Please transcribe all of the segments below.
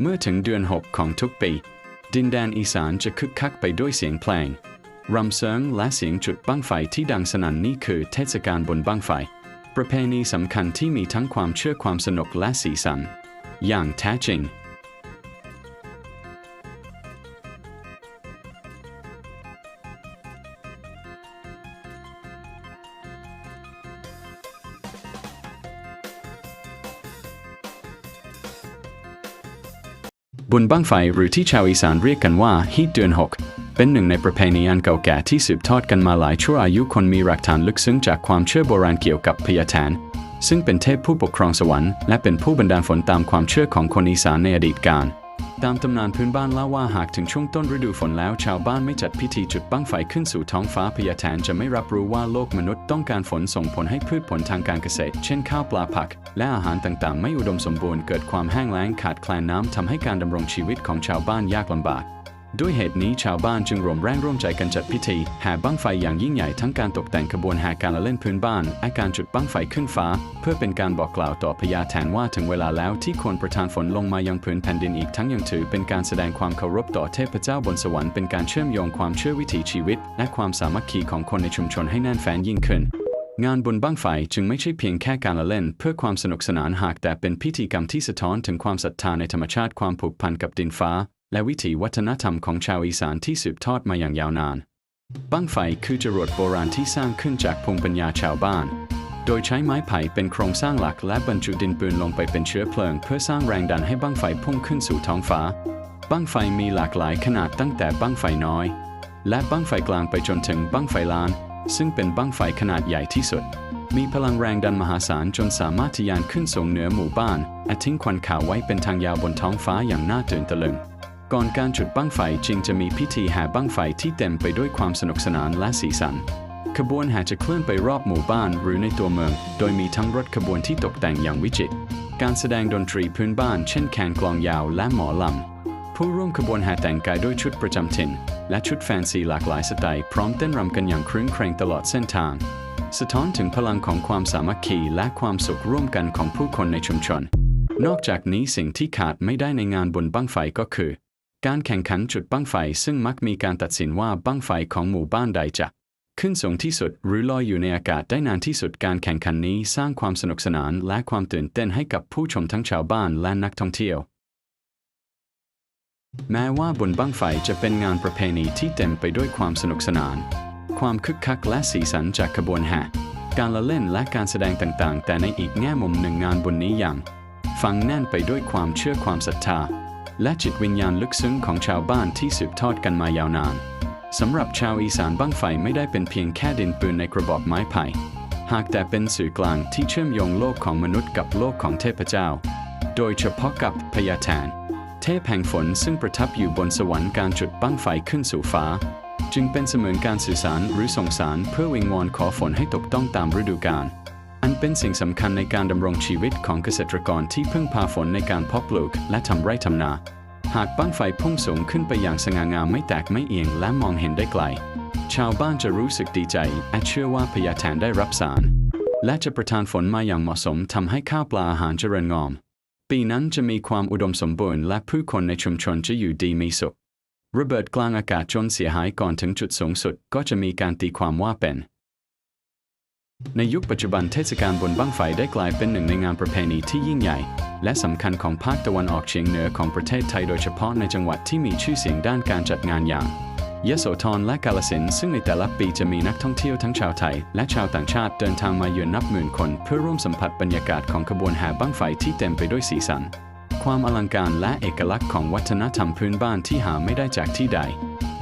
เมื่อถึงเดือน 6 ของทุกปี ดินแดนอีสานจะคึกคักไปด้วยเสียงเพลงรำเซิงและเสียงจุดบั้งไฟที่ดังสนั่นนี่คือเทศกาลบนบั้งไฟ ประเพณีสำคัญที่มีทั้งความเชื่อความสนุกและสีสัน อย่างแท้จริง บุญบั้งไฟหรือที่ชาวอีสานเรียกกันว่าฮีดเดือน6เป็นหนึ่งในประเพณีอันเก่าแก่ที่สืบทอดกันมาหลายชั่วอายุคนมีหลักฐานลึกซึ้งจากความเชื่อโบราณเกี่ยวกับพญาแทน ซึ่งเป็นเทพผู้ปกครองสวรรค์และเป็นผู้บันดาลฝนตามความเชื่อของคนอีสานในอดีตกาล ตามตำนานพื้นบ้านเล่าว่าหากถึงช่วงต้นฤดูฝนแล้ว ชาวบ้านไม่จัดพิธีจุดบั้งไฟขึ้นสู่ท้องฟ้าพญาแทนจะไม่รับรู้ว่าโลกมนุษย์ต้องการฝนส่งผลให้พืชผลทางการเกษตร เช่นข้าวปลาผัก และอาหารต่างๆ ไม่อุดมสมบูรณ์เกิดความแห้งแล้งขาดแคลนน้ำทำให้การดำรงชีวิตของชาวบ้านยากลำบาก ด้วยเหตุนี้ชาวบ้านจึงรวมแรงร่วมใจกันจัดพิธีแห่บั้งไฟอย่างยิ่งใหญ่ทั้งการตกแต่งขบวนแห่การละเล่นพื้นบ้านและการจุดบั้งไฟขึ้นฟ้า เพื่อเป็นการบอกกล่าวต่อพญาแทนว่าถึงเวลาแล้วที่ควรประทานฝนลงมายังพื้นแผ่นดินอีกทั้งยังถือเป็นการแสดงความเคารพต่อเทพเจ้าบนสวรรค์เป็นการเชื่อมโยงความเชื่อวิถีชีวิต และความสามัคคีของคนในชุมชนให้แน่นแฟ้นยิ่งขึ้นงานบุญบั้งไฟจึงไม่ใช่เพียงแค่การละเล่น เพื่อความสนุกสนานหากแต่เป็นพิธีกรรมที่สะท้อนถึงความศรัทธาในธรรมชาติความผูกพันกับดินฟ้า และวิถีวัฒนธรรมของชาวอีสานที่สืบทอดมาอย่างยาวนาน บั้งไฟคือจรวดโบราณที่สร้างขึ้นจากภูมิปัญญาชาวบ้าน โดยใช้ไม้ไผ่เป็นโครงสร้างหลักและบรรจุดินปืนลงไปเป็นเชื้อเพลิง เพื่อสร้างแรงดันให้บั้งไฟพุ่งขึ้นสู่ท้องฟ้า บั้งไฟมีหลากหลายขนาดตั้งแต่บั้งไฟน้อย และบั้งไฟกลางไปจนถึงบั้งไฟล้าน ซึ่งเป็นบั้งไฟขนาดใหญ่ที่สุดมีพลังแรงดันมหาศาลจนสามารถทะยานขึ้นสูงเหนือหมู่บ้านและทิ้งควันขาวไว้เป็นทางยาวบนท้องฟ้าอย่างน่าตื่นตะลึง ก่อนการจุดบั้งไฟจึงจะมีพิธีแห่บั้งไฟที่เต็มไปด้วยความสนุกสนานและสีสัน ขบวนแห่จะเคลื่อนไปรอบหมู่บ้านหรือในตัวเมือง โดยมีทั้งรถขบวนที่ตกแต่งอย่างวิจิตร การแสดงดนตรีพื้นบ้าน เช่นแคนกลองยาวและหมอลำ ผู้ร่วมขบวนแห่แต่งกายด้วยชุดประจำถิ่น และชุดแฟนซีหลากหลายสไตล์พร้อมเต้นรำกันอย่างครื้นเครงตลอดเส้นทาง สะท้อนถึงพลังของความสามัคคีและความสุขร่วมกันของผู้คนในชุมชน นอกจากนี้สิ่งที่ขาดไม่ได้ในงานบุญบั้งไฟก็คือ การแข่งขันจุดบั้งไฟซึ่งมักมีการตัดสินว่าบั้งไฟของหมู่บ้านใดจะขึ้นสูงที่สุดหรือลอยอยู่ในอากาศได้นานที่สุดการแข่งขันนี้สร้างความสนุกสนานและความตื่นเต้นให้กับผู้ชมทั้งชาวบ้านและนักท่องเที่ยว แม้ว่าบุญบั้งไฟจะเป็นงานประเพณีที่เต็มไปด้วยความสนุกสนาน ความคึกคักและสีสันจากขบวนแห่การละเล่นและการแสดงต่างๆ แต่ในอีกแง่มุมหนึ่งงานบุญนี้อย่างฟังแน่นไปด้วยความเชื่อความศรัทธา และจิตวิญญาณลึกซึ้งของชาวบ้านที่สืบทอดกันมายาวนานสำหรับชาวอีสานบังไฟไม่ได้เป็นเพียงแค่ดินปืนในกระบอกไม้ไผ่ หากแต่เป็นสื่อกลางที่เชื่อมโยงโลกของมนุษย์กับโลกของเทพเจ้า โดยเฉพาะกับพญาแทน เทพแห่งฝนซึ่งประทับอยู่บนสวรรค์การจุดบั้งไฟขึ้นสู่ฟ้า จึงเป็นเสมือนการสื่อสารหรือส่งสารเพื่อวิงวอนขอฝนให้ตกต้องตามฤดูกาล อันเป็นสิ่งสำคัญในการดำรงชีวิตของเกษตรกรที่พึ่งพาฝนในการเพาะปลูกและทำไร่ทำนา หากบั้งไฟพุ่งสูงขึ้นไปอย่างสง่างามไม่แตกไม่เอียงและมองเห็นได้ไกล ชาวบ้านจะรู้สึกดีใจและเชื่อว่าพญาแทนได้รับสาร และจะประทานฝนมาอย่างเหมาะสมทำให้ข้าวปลาอาหารเจริญงอม ปีนั้นจะมีความอุดมสมบูรณ์และผู้คนในชุมชนจะอยู่ดีมีสุขระเบิดกลางอากาศจนเสียหายก่อนถึงจุดสูงสุดก็จะมีการตีความว่าเป็น ในยุคปัจจุบันเทศกาลบนบั้งไฟได้กลายเป็นหนึ่งในงานประเพณีที่ยิ่งใหญ่ และสำคัญของภาคตะวันออกเฉียงเหนือของประเทศไทยโดยเฉพาะในจังหวัดที่มีชื่อเสียงด้านการจัดงานอย่างยโสธรและกาฬสินซึ่งในแต่ละปีจะมีนักท่องเที่ยวทั้งชาวไทย และชาวต่างชาติเดินทางมาเยือนนับหมื่นคน เพื่อร่วมสัมผัสบรรยากาศของขบวนแห่บั้งไฟที่เต็มไปด้วยสีสัน ความอลังการและเอกลักษณ์ของวัฒนธรรมพื้นบ้านที่หาไม่ได้จากที่ใด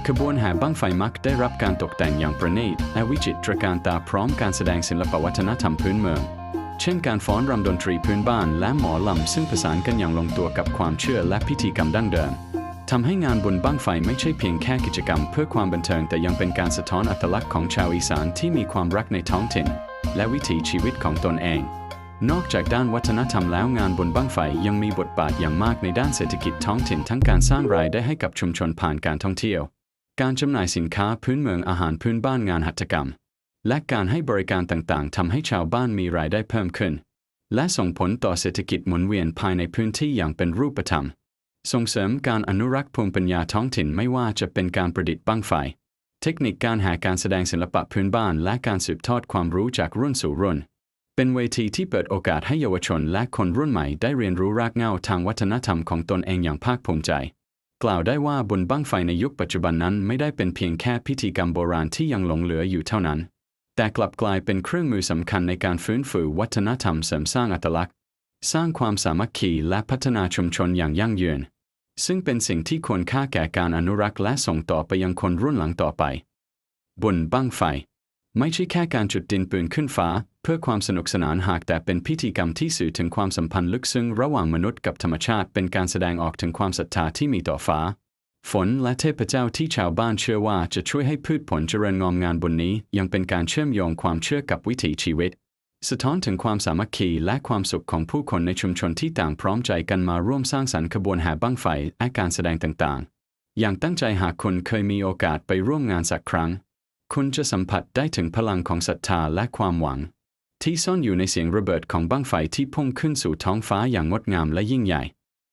ขบวนแห่บั้งไฟมักได้รับการตกแต่งอย่างประณีตและวิจิตรการตาพร้อมการแสดงศิลปวัฒนธรรมพื้นเมือง เช่นการฟ้อนรำดนตรีพื้นบ้านและหมอลำซึ่งผสานกันอย่างลงตัวกับความเชื่อและพิธีกรรมดั้งเดิมทำให้งานบุญบั้งไฟไม่ใช่เพียงแค่กิจกรรมเพื่อความบันเทิงแต่ยังเป็นการสะท้อนอัตลักษณ์ของชาวอีสานที่มีความรักในท้องถิ่น และวิถีชีวิตของตนเอง นอกจากด้านวัฒนธรรมแล้วงานบุญบั้งไฟยังมีบทบาทอย่างมากในด้านเศรษฐกิจท้องถิ่นทั้งการสร้างรายได้ให้กับชุมชนผ่านการท่องเที่ยว การจำหน่ายสินค้าพื้นเมืองอาหารพื้นบ้านงานหัตถกรรม และการให้บริการต่างๆทำให้ชาวบ้านมีรายได้เพิ่มขึ้น และส่งผลต่อเศรษฐกิจหมุนเวียนภายในพื้นที่อย่างเป็นรูปธรรม ส่งเสริมการอนุรักษ์ภูมิปัญญาท้องถิ่นไม่ว่าจะเป็นการประดิษฐ์บั้งไฟ เทคนิคการหาการแสดงศิลปะพื้นบ้านและการสืบทอดความรู้จากรุ่นสู่รุ่น เป็นเวทีที่เปิดโอกาสให้เยาวชนและคนรุ่นใหม่ได้เรียนรู้รากเหง้าทางวัฒนธรรมของตนเองอย่างภาคภูมิใจ กล่าวได้ว่าบุญบั้งไฟในยุคปัจจุบันนั้นไม่ได้เป็นเพียงแค่พิธีกรรมโบราณที่ยังหลงเหลืออยู่เท่านั้น แต่กลับกลายเป็นเครื่องมือสำคัญในการฟื้นฟูวัฒนธรรมเสริมสร้างอัตลักษณ์ สร้างความสามัคคีและพัฒนาชุมชนอย่างยั่งยืน ซึ่งเป็นสิ่งที่ควรค่าแก่การอนุรักษ์และส่งต่อไปยังคนรุ่นหลังต่อไป บุญบั้งไฟ ไม่ใช่แค่การจุดดินปืนขึ้นฟ้า เพื่อความสนุกสนานหากแต่เป็นพิธีกรรมที่สื่อถึงความสัมพันธ์ลึกซึ้งระหว่างมนุษย์กับธรรมชาติเป็นการแสดงออกถึงความศรัทธาที่มีต่อฟ้า ฝนและเทพเจ้าที่ชาวบ้านเชื่อว่าจะช่วยให้พืชผลเจริญงอมงานบนนี้ ยังเป็นการเชื่อมโยงความเชื่อกับวิถีชีวิต สะท้อนถึงความสามัคคีและความสุขของผู้คนในชุมชนที่ต่างพร้อมใจกันมาร่วมสร้างสรรค์ขบวนแห่บั้งไฟและการแสดงต่างๆ อย่างตั้งใจหากคุณเคยมีโอกาสไปร่วมงานสักครั้ง คุณจะสัมผัสได้ถึงพลังของศรัทธาและความหวัง ที่ซ่อนอยู่ในเสียงระเบิดของบั้งไฟที่พุ่งขึ้นสู่ท้องฟ้าอย่างงดงามและยิ่งใหญ่